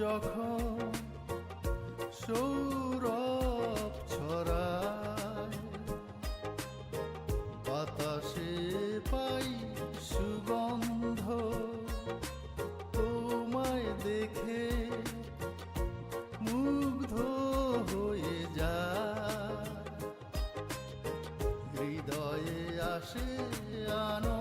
যখন সৌরভ ছড়ায় বাতাসে পাই সুগন্ধ তোমায় দেখে মুগ্ধ হয়ে যায়। হৃদয়ে আসে আনন্দ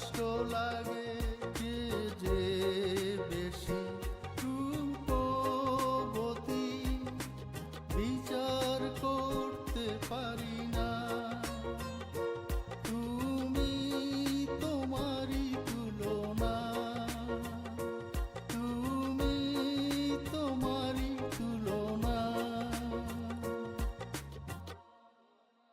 কষ্ট লাগে কে যে বেশি রূপবতী? বিচার করতে পারি